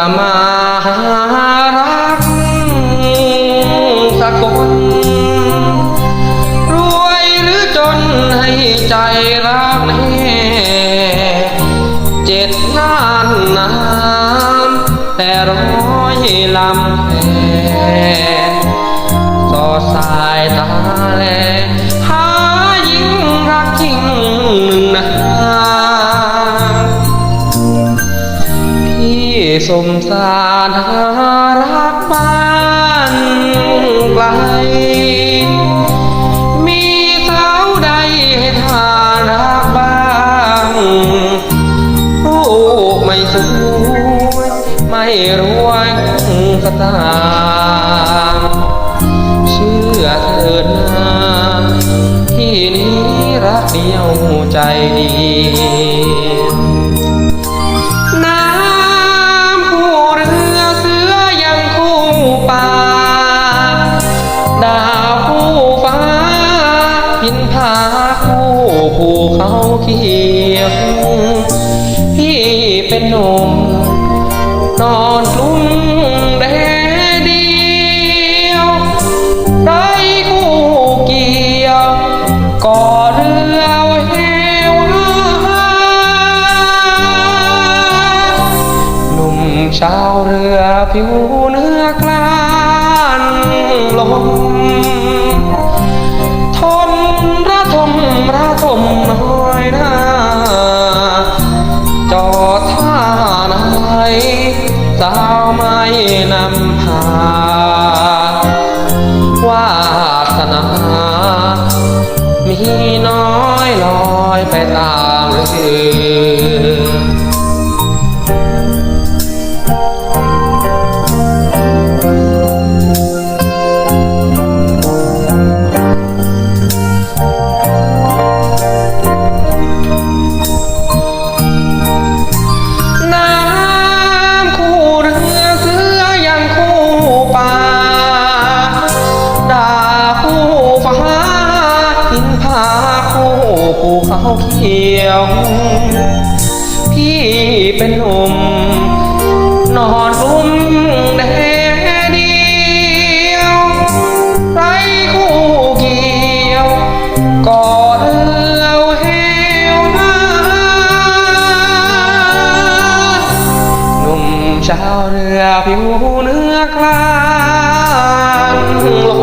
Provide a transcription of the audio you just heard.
อมาหารักสักคนรวยหรือจนให้ใจรักแน่เจ็ดน่านน้ำแต่ร้อยลำแพสอสายตาานหารักบ้านไกลมีสาวใดให้ทานรักบ้างลูกไม่สวยไม่รวยสตางค์เชื่อเถิดนาที่นี้รักเดียวใจดี เขาเขียวพี่เป็นหนุ่มนอนกลุ้มแดดเดียวไรคู่เกี่ยวก่อเรือเหวหาหนุ่มชาวเรือผิวเนื้อกลานลม สาวไม่นำพาวาสนามีน้อยลอยไปตามเรือ ภูเขาเขียว พี่เป็นหนุ่มนอนลุ้มแดเดียวไรคู่เกี่ยวก่อเรือเหวหาหนุ่มชาวเรือผิวเนื้อกลางลม